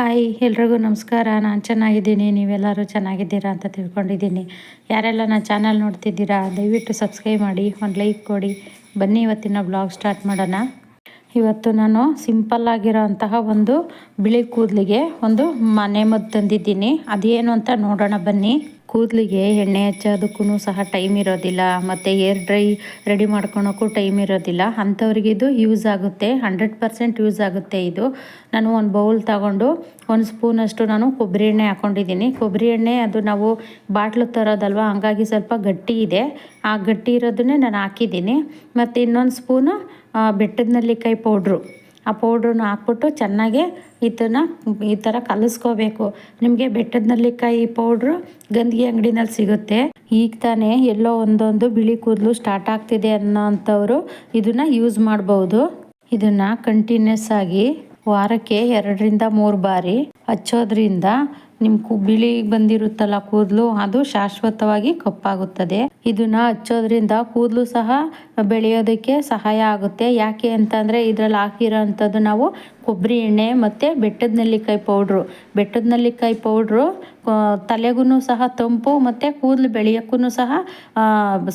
Hi, ಎಲ್ರಿಗೂ ನಮಸ್ಕಾರ. ನಾನು ಚೆನ್ನಾಗಿದ್ದೀನಿ. ನೀವೆಲ್ಲರೂ ಚೆನ್ನಾಗಿದ್ದೀರಾ ಅಂತ ತಿಳ್ಕೊಂಡಿದ್ದೀನಿ. ಯಾರೆಲ್ಲ ನಾನು ಚಾನಲ್ ನೋಡ್ತಿದ್ದೀರಾ, ದಯವಿಟ್ಟು ಸಬ್ಸ್ಕ್ರೈಬ್ ಮಾಡಿ, ಒಂದು ಲೈಕ್ ಕೊಡಿ. ಬನ್ನಿ, ಇವತ್ತಿನ ಬ್ಲಾಗ್ ಸ್ಟಾರ್ಟ್ ಮಾಡೋಣ. ಇವತ್ತು ನಾನು ಸಿಂಪಲ್ ಆಗಿರೋ ಅಂತಹ ಒಂದು ಬಿಳಿ ಕೂದಲಿಗೆ ಒಂದು ಮನೆ ಮದ್ದು ತಂದಿದ್ದೀನಿ. ಅದೇನು ಅಂತ ನೋಡೋಣ ಬನ್ನಿ. ಕೂದಲಿಗೆ ಎಣ್ಣೆ ಹಚ್ಚೋದಕ್ಕೂ ಸಹ ಟೈಮ್ ಇರೋದಿಲ್ಲ, ಮತ್ತು ಏರ್ ಡ್ರೈ ರೆಡಿ ಮಾಡ್ಕೊಳೋಕ್ಕೂ ಟೈಮ್ ಇರೋದಿಲ್ಲ. ಅಂಥವ್ರಿಗೆ ಇದು ಯೂಸ್ ಆಗುತ್ತೆ ಹಂಡ್ರೆಡ್ ಪರ್ಸೆಂಟ್ ಯೂಸ್ ಆಗುತ್ತೆ ಇದು. ನಾನು ಒಂದು ಬೌಲ್ ತಗೊಂಡು ಒಂದು ಸ್ಪೂನಷ್ಟು ನಾನು ಕೊಬ್ಬರಿ ಎಣ್ಣೆ ಹಾಕ್ಕೊಂಡಿದ್ದೀನಿ ಕೊಬ್ಬರಿ ಎಣ್ಣೆ ಅದು ನಾವು ಬಾಟ್ಲು ತರೋದಲ್ವ, ಹಂಗಾಗಿ ಸ್ವಲ್ಪ ಗಟ್ಟಿ ಇದೆ. ಆ ಗಟ್ಟಿ ಇರೋದನ್ನೇ ನಾನು ಹಾಕಿದ್ದೀನಿ. ಮತ್ತು ಇನ್ನೊಂದು ಸ್ಪೂನು ಬೆಟ್ಟದ ನೆಲ್ಲಿಕಾಯಿ ಪೌಡ್ರು ಆ ಪೌಡ್ರನ್ನ ಹಾಕ್ಬಿಟ್ಟು ಚೆನ್ನಾಗಿ ಇದನ್ನು ಈ ಥರ ಕಲಿಸ್ಕೋಬೇಕು. ನಿಮಗೆ ಬೆಟ್ಟದ ನಲ್ಲಿಕಾಯಿ ಪೌಡ್ರು ಗಂದಿಗೆ ಅಂಗಡಿನಲ್ಲಿ ಸಿಗುತ್ತೆ. ಈಗ ತಾನೇ ಎಲ್ಲೋ ಒಂದೊಂದು ಬಿಳಿ ಕೂದಲು ಸ್ಟಾರ್ಟ್ ಆಗ್ತಿದೆ ಅನ್ನೋ ಅಂಥವ್ರು ಇದನ್ನು ಯೂಸ್ ಮಾಡ್ಬೋದು. ಇದನ್ನು ಕಂಟಿನ್ಯೂಸ್ ಆಗಿ ವಾರಕ್ಕೆ ಎರಡರಿಂದ ಮೂರು ಬಾರಿ ಹಚ್ಚೋದ್ರಿಂದ ನಿಮ್ಮ ಬಿಳಿ ಬಂದಿರುತ್ತಲ್ಲ ಕೂದಲು, ಅದು ಶಾಶ್ವತವಾಗಿ ಕಪ್ಪಾಗುತ್ತದೆ. ಇದನ್ನ ಹಚ್ಚೋದ್ರಿಂದ ಕೂದಲು ಸಹ ಬೆಳೆಯೋದಕ್ಕೆ ಸಹಾಯ ಆಗುತ್ತೆ. ಯಾಕೆ ಅಂತಂದರೆ ಇದರಲ್ಲಿ ಹಾಕಿರೋ ಅಂಥದ್ದು ನಾವು ಕೊಬ್ಬರಿ ಎಣ್ಣೆ ಮತ್ತು ಬೆಟ್ಟದ ನೆಲ್ಲಿಕಾಯಿ ಪೌಡ್ರು. ಬೆಟ್ಟದ ನೆಲ್ಲಿಕಾಯಿ ಪೌಡ್ರು ತಲೆಗೂ ಸಹ ತಂಪು ಮತ್ತು ಕೂದಲು ಬೆಳೆಯೋಕ್ಕೂ ಸಹ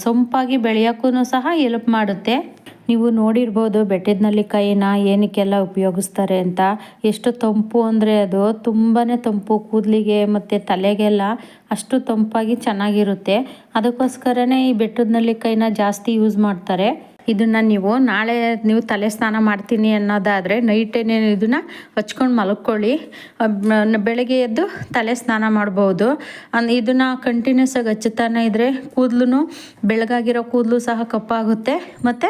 ಸೊಂಪಾಗಿ ಬೆಳೆಯೋಕ್ಕೂ ಸಹ ಎಲ್ಪ್ ಮಾಡುತ್ತೆ. ನೀವು ನೋಡಿರ್ಬೋದು ಬೆಟ್ಟದ ನಲ್ಲಿಕಾಯಿನ ಏನಕ್ಕೆಲ್ಲ ಉಪಯೋಗಿಸ್ತಾರೆ ಅಂತ. ಎಷ್ಟು ತಂಪು ಅಂದರೆ ಅದು ತುಂಬಾ ತಂಪು, ಕೂದಲಿಗೆ ಮತ್ತು ತಲೆಗೆಲ್ಲ ಅಷ್ಟು ತಂಪಾಗಿ ಚೆನ್ನಾಗಿರುತ್ತೆ. ಅದಕ್ಕೋಸ್ಕರನೇ ಈ ಬೆಟ್ಟದ ನಲ್ಲಿಕಾಯಿನ ಜಾಸ್ತಿ ಯೂಸ್ ಮಾಡ್ತಾರೆ. ಇದನ್ನು ನೀವು ನಾಳೆ ನೀವು ತಲೆ ಸ್ನಾನ ಮಾಡ್ತೀನಿ ಅನ್ನೋದಾದರೆ ನೈಟೇನೆ ಇದನ್ನು ಹಚ್ಕೊಂಡು ಮಲ್ಕೊಳ್ಳಿ. ಬೆಳಗ್ಗೆ ಎದ್ದು ತಲೆ ಸ್ನಾನ ಮಾಡ್ಬೋದು ಇದನ್ನು ಕಂಟಿನ್ಯೂಸ್ ಆಗಿ ಹಚ್ಚುತ್ತಾನೆ ಇದ್ದರೆ ಕೂದಲು ಬೆಳಗಾಗಿರೋ ಕೂದಲು ಸಹ ಕಪ್ಪಾಗುತ್ತೆ ಮತ್ತು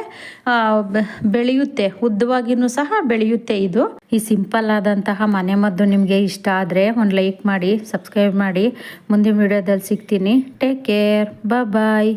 ಬೆಳೆಯುತ್ತೆ. ಉದ್ದವಾಗಿಯೂ ಸಹ ಬೆಳೆಯುತ್ತೆ ಇದು. ಈ ಸಿಂಪಲ್ ಆದಂತಹ ಮನೆ ಮದ್ದು ನಿಮಗೆ ಇಷ್ಟ ಆದರೆ ಒಂದು ಲೈಕ್ ಮಾಡಿ ಸಬ್ಸ್ಕ್ರೈಬ್ ಮಾಡಿ. ಮುಂದಿನ ವಿಡಿಯೋದಲ್ಲಿ ಸಿಗ್ತೀನಿ. Take care bye